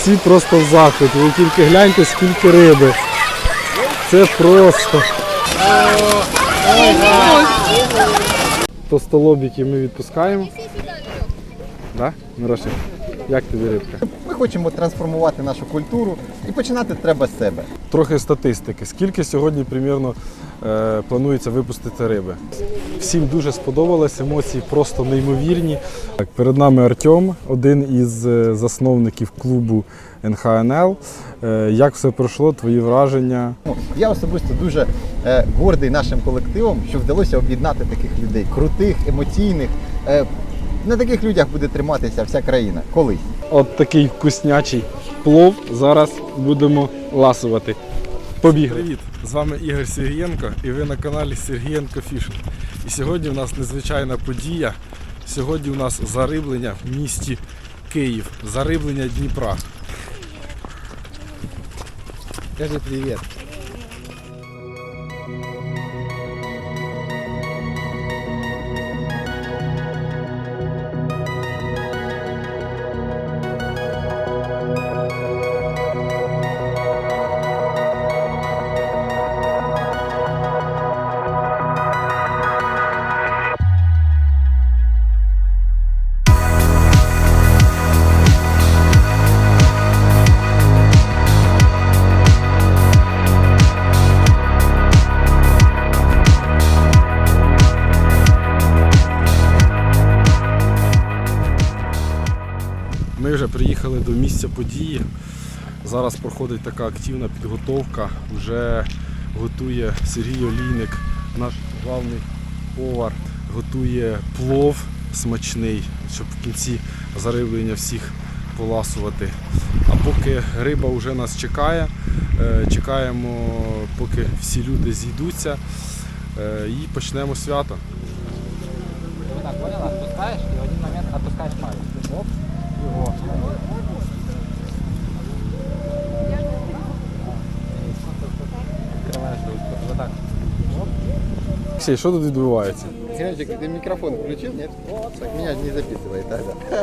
всі просто в захваті. Ви тільки гляньте, скільки риби. Це просто. Тостолобіки ми відпускаємо. Да? Мирошик, як тобі рибка? Хочемо трансформувати нашу культуру і починати треба з себе. Трохи статистики. Скільки сьогодні примірно е, планується випустити риби? Всім дуже сподобалось, емоції просто неймовірні. Так, перед нами Артем, один із е, засновників клубу НХНЛ. Е, як все пройшло, твої враження? Ну, Я особисто дуже гордий нашим колективом, що вдалося об'єднати таких людей, крутих, емоційних. На таких людях буде триматися вся країна колись. От такий вкуснячий плов. Зараз будемо ласувати. Побігли. Привіт! З вами Ігор Сергієнко і ви на каналі Сергієнко Фішинг. І сьогодні у нас незвичайна подія. Сьогодні у нас зариблення в місті Київ, зариблення Дніпра. Кажи привіт. Ми вже приїхали до місця події. Зараз проходить така активна підготовка. Вже готує Сергій Олійник, наш главний повар, готує плов смачний, щоб в кінці зариблення всіх поласувати. А поки риба вже нас чекає, е, чекаємо, поки всі люди зійдуться е, і почнемо свято. Вот так, понял? Отпускаешь Олексій, що тут відбувається? Сережик, ти мікрофон включив? Ні? Так мене не записує тоді.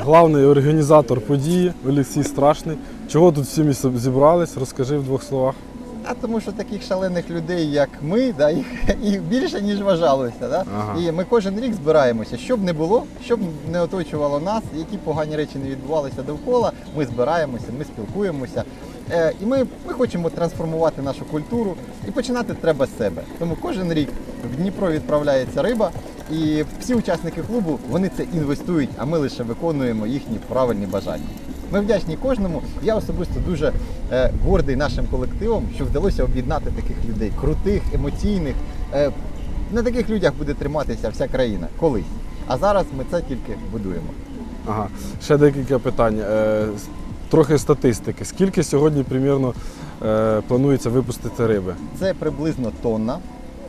Главний організатор події Олексій Страшний. Чого тут всі зібрались? Розкажи в двох словах. А тому що таких шалених людей, як ми, да, їх, їх більше, ніж вважалося. Да? Ага. І ми кожен рік збираємося. Щоб не було, щоб не оточувало нас, які погані речі не відбувалися довкола, ми збираємося, ми спілкуємося. Е, і ми, ми хочемо трансформувати нашу культуру і починати треба з себе. Тому кожен рік в Дніпро відправляється риба, і всі учасники клубу вони це інвестують, а ми лише виконуємо їхні правильні бажання. Ми вдячні кожному. Я особисто дуже е, гордий нашим колективом, що вдалося об'єднати таких людей, крутих, емоційних. Е, на таких людях буде триматися вся країна колись. А зараз ми це тільки будуємо. Ага. Ще декілька питань. Е, Трохи статистики. Скільки сьогодні примірно е, планується випустити риби? Це приблизно тонна.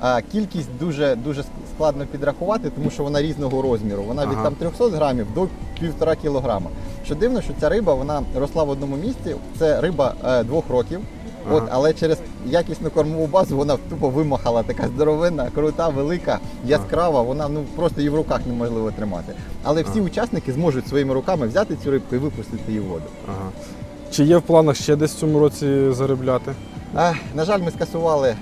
А кількість дуже дуже складно підрахувати, тому що вона різного розміру. Вона від Ага. там 300 грамів до півтора кілограма. Що дивно, що ця риба вона росла в одному місці. Це риба е, двох років. От, але через якісну кормову базу вона тупо вимахала, така здоровенна, крута, велика, яскрава. Вона ну просто її в руках неможливо тримати. Але всі учасники зможуть своїми руками взяти цю рибку і випустити її в воду. Ага. Чи є в планах ще десь в цьому році заробляти? А, на жаль, ми скасували,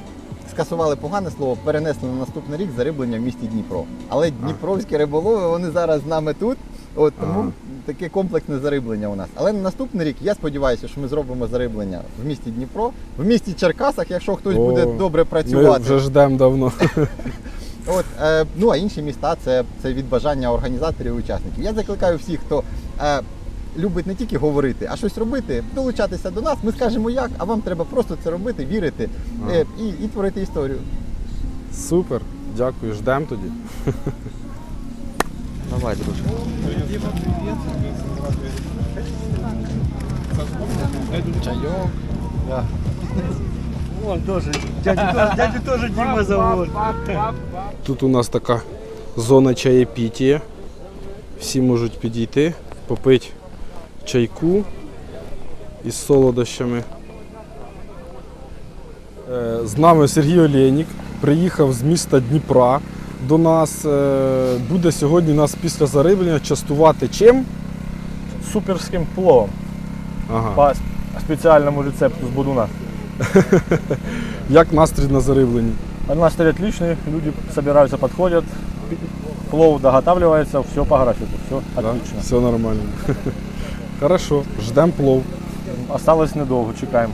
скасували погане слово, перенесли на наступний рік зариблення в місті Дніпро. Але дніпровські риболови вони зараз з нами тут. От тому Ага. таке комплексне зариблення у нас. Але на наступний рік я сподіваюся, що ми зробимо зариблення в місті Дніпро, в місті Черкасах, якщо хтось О, буде добре Ми працювати. вже ждемо давно. От, е, ну а інші міста це, це від бажання організаторів і учасників. Я закликаю всіх, хто е, любить не тільки говорити, а щось робити, долучатися до нас. Ми скажемо як, а вам треба просто це робити, вірити е, і, і творити історію. Супер, дякую, ждемо тоді. Давай, друже. Чайок. Он тоже. Дядю тоже, дядю тоже Дима зовут. Тут у нас така зона чаєпітія. Всі можуть підійти, попити чайку із солодощами. Е, З нами Сергій Олєнік приїхав з міста Дніпра до нас. Е, Буде сьогодні нас після зариблення частувати чим? Суперским пловом. Ага. по специальному рецепту с Будуна. Як настрій на зарибленні? А Настрой отличный, люди собираются, подходят, пи- плов доготавливается, все по графику, все Да? Все нормально. Хорошо, ждемо плов. Осталось недолго, чекаем.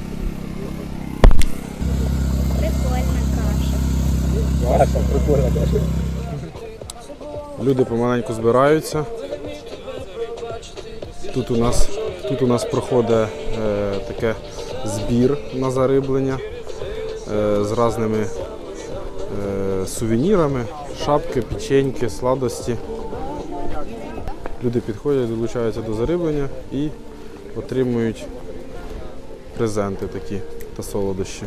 Люди помаленьку збираються. Тут у нас, тут у нас проходить е, таке збір на зариблення е, з різними е, сувенірами, шапки, печеньки, сладості. Люди підходять, долучаються до зариблення і отримують презенти такі та солодощі.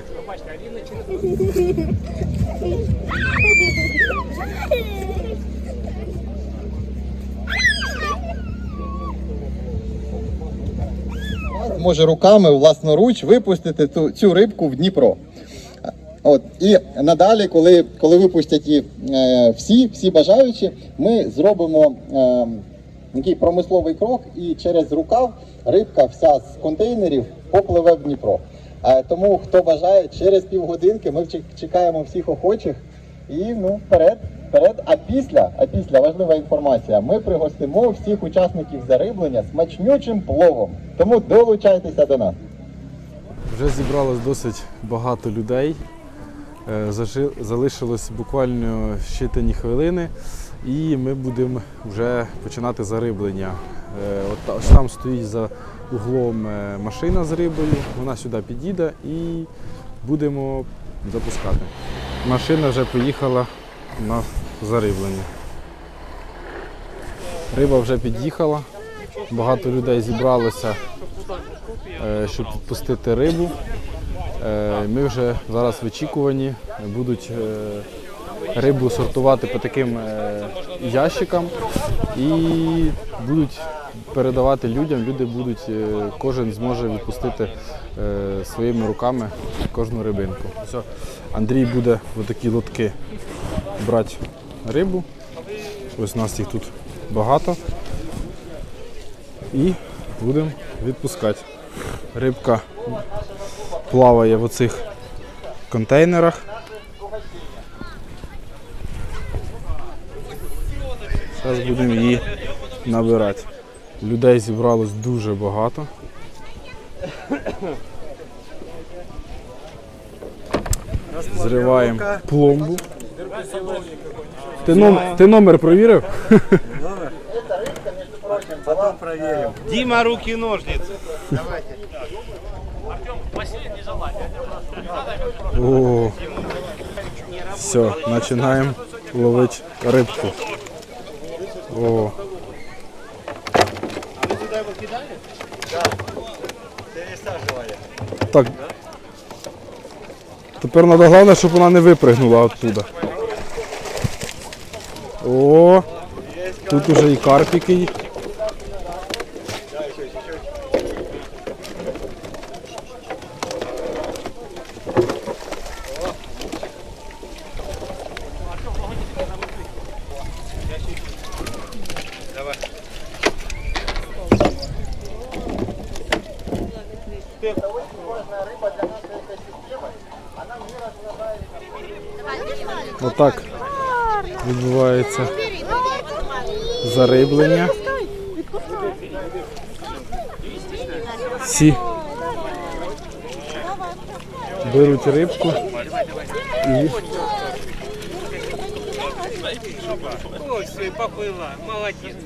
може руками власноруч випустити цю, цю рибку в Дніпро. От і надалі, коли, коли випустять її е, всі, всі бажаючі, ми зробимо е, такий промисловий крок, і через рукав рибка вся з контейнерів попливе в Дніпро. Е, тому хто бажає, через півгодинки ми чекаємо всіх охочих і ну вперед, вперед. А після, а після важлива інформація. Ми пригостимо всіх учасників зариблення смачнючим пловом. Тому долучайтеся до нас. Вже зібралось досить багато людей. Е, Залишилось буквально щитані хвилини, і ми будемо вже починати зариблення. Е, От там стоїть за углом е, машина з рибою, вона сюди підійде і будемо запускати. Машина вже поїхала на зариблення. Риба вже під'їхала, багато людей зібралося е, щоб відпустити рибу. Е, Ми вже зараз в очікуванні будуть рибу сортувати по таким ящикам і будуть передавати людям. Люди будуть, е, кожен зможе відпустити е, своїми руками кожну рибинку. Все. Андрій буде в такі лотки брати рибу. Ось у нас їх тут багато. І будемо відпускати. Рибка плаває в оцих контейнерах. Зараз будемо її набирати. Людей зібралось дуже багато. Зриваємо пломбу. Ти, ном... Ти номер провірив? Потом проверим. Дима, руки, ножницы. О, все, починаємо ловити рибку. О, так. Тепер треба головне, щоб вона не випригнула оттуда. О, тут уже і карпіки. Є. Отак відбувається зариблення. Всі беруть рибку і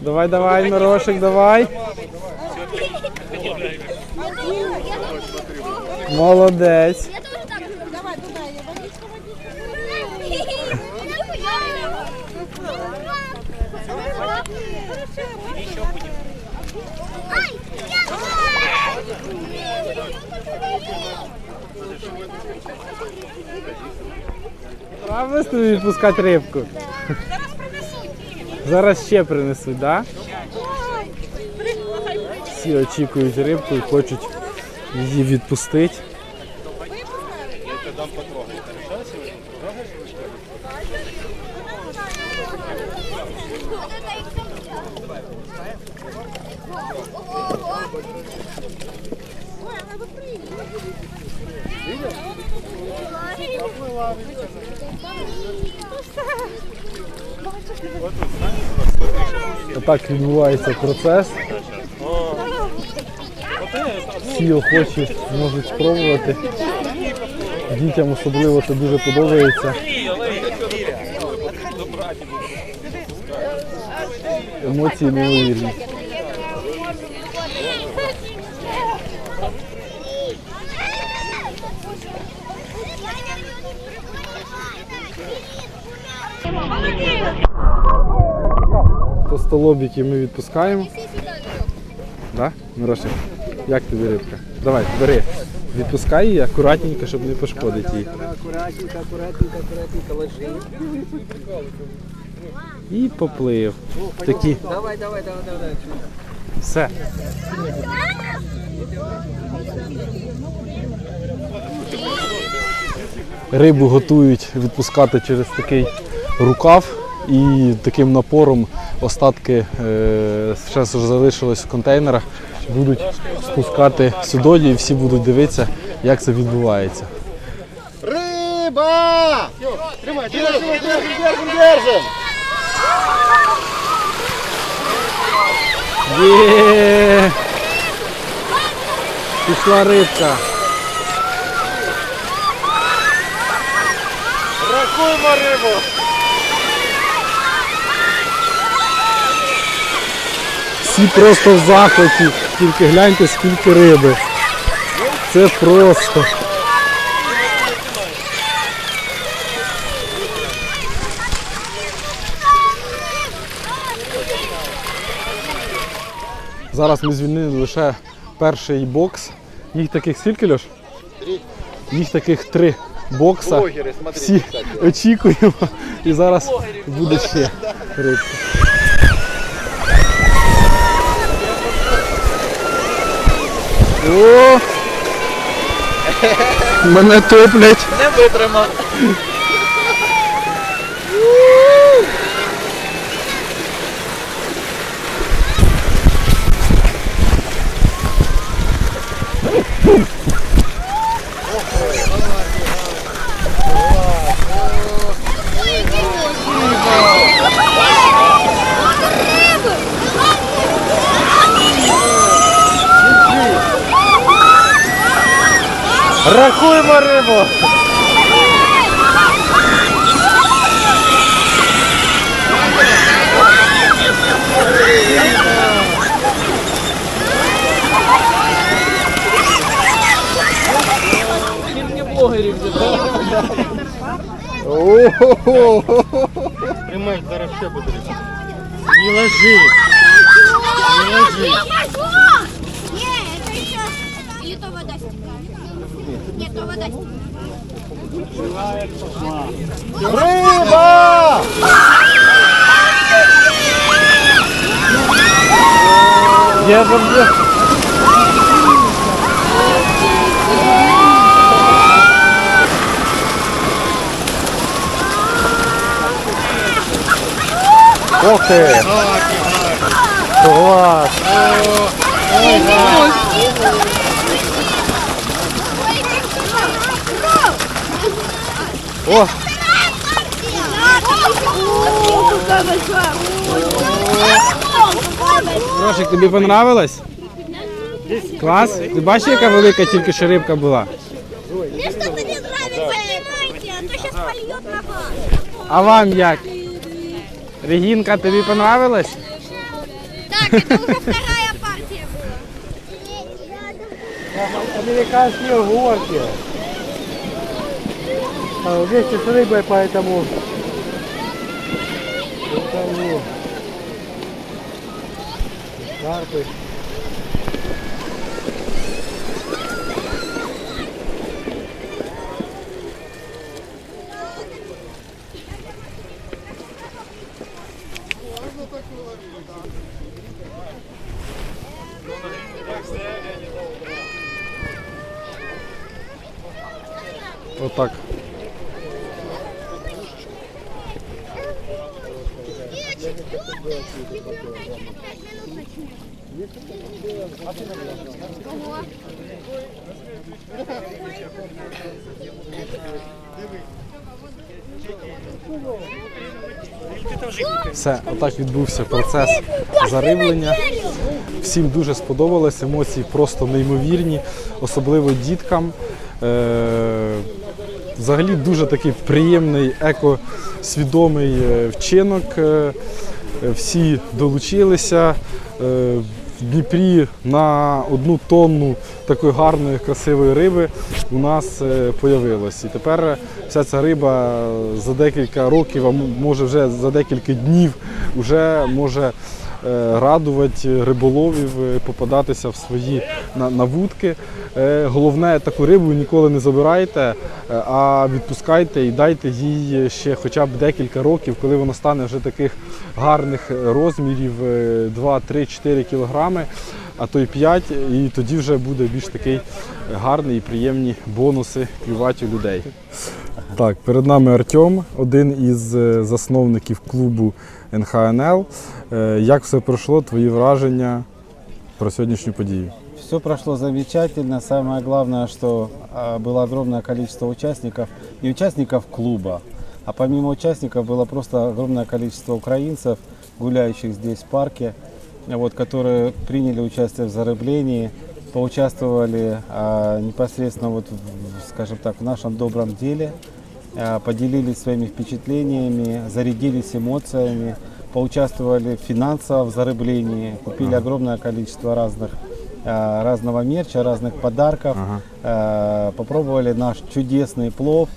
давай, давай, Мирошик, давай. Молодець. Я тоже так люблю. Давай туда, я водичка, водичка. Будем. Тобі відпускати рибку? Зараз принесуть. Зараз ще принесуть, так? Да? Всі очікують рибку і хочуть її відпустити. Ой, она выпрыгивает. Отак відбувається процес. Всі охочі можуть спробувати. Дітям особливо це дуже подобається. Емоції неймовірні. Тостолобіки ми відпускаємо. Да? Мироша, як тобі рибка? Давай, бери. Відпускай її акуратненько, щоб не пошкодити її. Аккуратненько, аккуратненько, аккуратненько ложи. І поплив. Такі. Давай, давай, давай, давай. Все. Рибу готують відпускати через такий рукав і таким напором остатки е, ще залишилось в контейнерах. Будуть спускати сюди і всі будуть дивитися, як це відбувається. Риба! Тримай, держим, держим, держим, держим! Є! Пішла рибка. Рахуємо рибу! Всі просто в захваті. Тільки гляньте, скільки риби. Це просто. Зараз ми звільнили лише перший бокс. Їх таких скільки Льош? Три. Їх таких три бокса. Блогери, смотрите, Всі кстати. очікуємо. І зараз буде ще рибка. О! Мене топлять. Не витримав. Рахуємо рибу! Блогерів. Тримай, зараз ще буде. Не ложи! Не ложи! Нет, это еще... Или то вода стекает. Нет, то вода стекает. Риба! Я завжди. Ох ти! Клас! О! Рошик, тобі понравилось? Клас? Ти бачиш, яка велика тільки що рибка була? Мне что-то не нравится, а то сейчас польет на вас. А вам як? Регінка, тобі понравилось? Так, это уже вторая партия была. Американские горки А, Вместе с рыбой, поэтому... Поэтому... Карпы. Все, отак відбувся процес зариблення. Всім дуже сподобалось, емоції просто неймовірні, особливо діткам. Е, Взагалі дуже такий приємний екосвідомий е, вчинок. Е, Всі долучилися. Е, В Дніпрі на одну тонну такої гарної, красивої риби у нас е, появилось. І тепер вся ця риба за декілька років, а може вже за декілька днів, вже може е, радувати риболовів, е, попадатися в свої на, на вудки. Е, Головне, таку рибу ніколи не забирайте, е, а відпускайте і дайте їй ще хоча б декілька років, коли вона стане вже таких гарних розмірів е, 2, 3, 4 кілограми, а то й 5, і тоді вже буде більш такий гарний і приємні бонуси клювати у людей. Так, перед нами Артем, один із е, засновників клубу НХНЛ. Е, Як все пройшло, твої враження про сьогоднішню подію? Все прошло замечательно. Самое главное, что а, было огромное количество участников, не участников клуба, а помимо участников было просто огромное количество украинцев, гуляющих здесь в парке, вот, которые приняли участие в зарыблении, поучаствовали а, непосредственно, вот, в, скажем так, в нашем добром деле, а, поделились своими впечатлениями, зарядились эмоциями, поучаствовали финансово в зарыблении, купили огромное количество разных а, разного мерча, разных подарков, а, попробовали наш чудесный плов,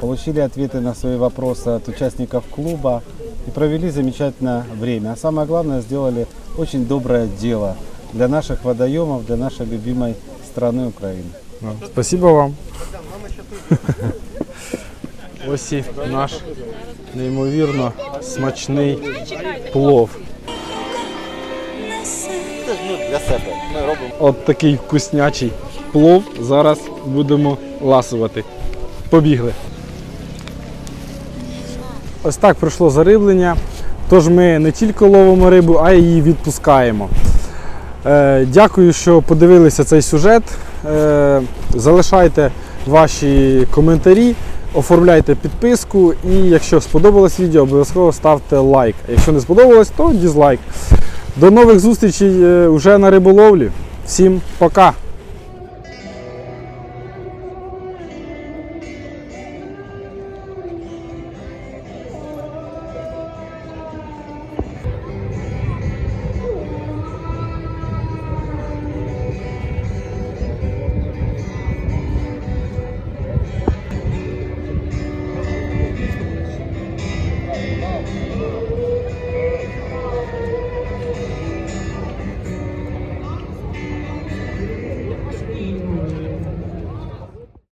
получили ответы на свои вопросы от участников клуба и провели замечательное время. А самое главное, сделали очень доброе дело для наших водоемов, для нашей любимой страны Украины. Спасибо вам. Ось і наш неймовірно смачний плов. Ну, для себе. Ми робимо. От такий вкуснячий плов. Зараз будемо ласувати. Побігли. Ось так пройшло зариблення. Тож ми не тільки ловимо рибу, а й її відпускаємо. Е, дякую, що подивилися цей сюжет. Е, залишайте ваші коментарі, оформляйте підписку і якщо сподобалось відео, обов'язково ставте лайк. А якщо не сподобалось, то дізлайк. До нових зустрічей е, уже на риболовлі. Всім пока!